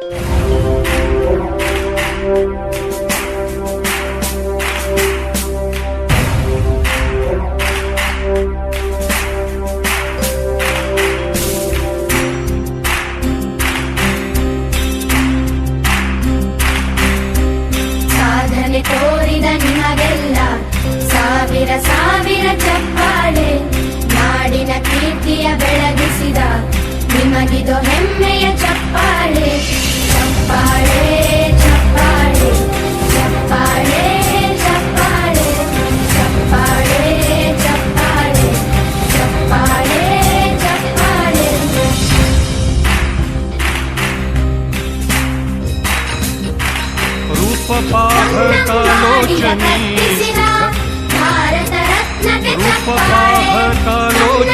Thank you. భారతాలోచని Roopa భారతాలోచని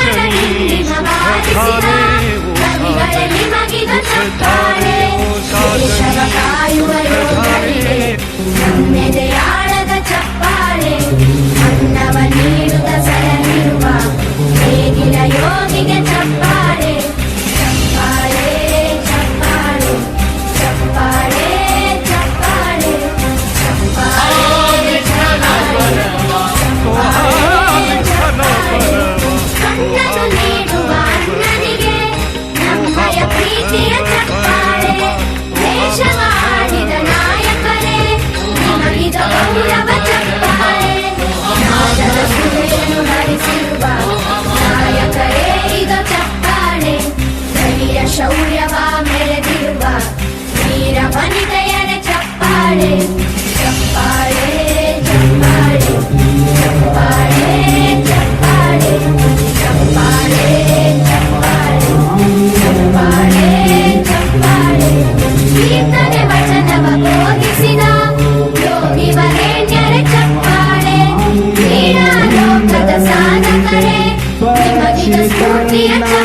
need a 你